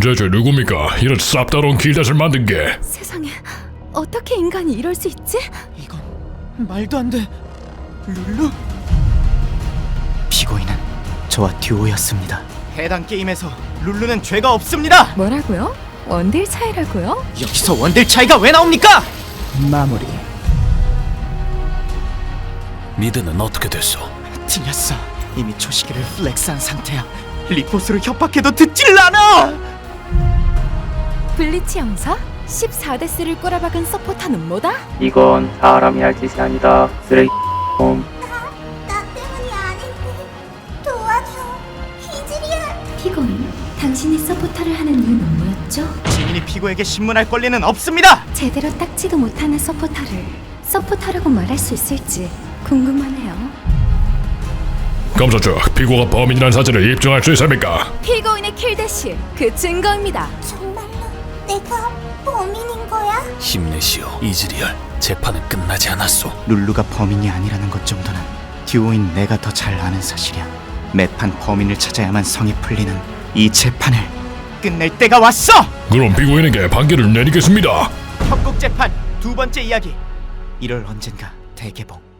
대체 누굽니까? 이런 쌉다로운 길댓을 만든 게 세상에 어떻게 인간이 이럴 수 있지? 이건 말도 안 돼. 룰루? 피고인은 저와 듀오였습니다. 해당 게임에서 룰루는 죄가 없습니다. 뭐라고요? 원딜 차이라고요? 여기서 원딜 차이가 왜 나옵니까? 마무리. 미드는 어떻게 됐어? 틀렸어. 이미 초시계를 플렉스한 상태야. 리포스를 협박해도 듣질 않아. 블리치 형사? 14대 스를 꼬라박은 서포터는 뭐다? 이건 사람이 할 짓이 아니다. 쓰레기 놈. 나 때문이 아닌데 도와줘 희질이야 피고인, 당신이 서포터를 하는 이유는 뭐였죠? 증인이 피고에게 신문할 권리는 없습니다. 제대로 닦지도 못하는 서포터를 서포터라고 말할 수 있을지 궁금하네요. 검사 측 피고가 범인이라는 사실을 입증할 수 있습니까? 피고인의 킬 대시 그 증거입니다. 정말로 내가 범인인 거야? 힘내시오 이즈리얼 재판은 끝나지 않았소 룰루가 범인이 아니라는 것 정도는 듀오인 내가 더 잘 아는 사실이야. 매판 범인을 찾아야만 성이 풀리는 이 재판을 끝낼 때가 왔어. 그럼 피고인에게 판결을 내리겠습니다. 협곡 재판 두 번째 이야기. 1월 언젠가 대개봉.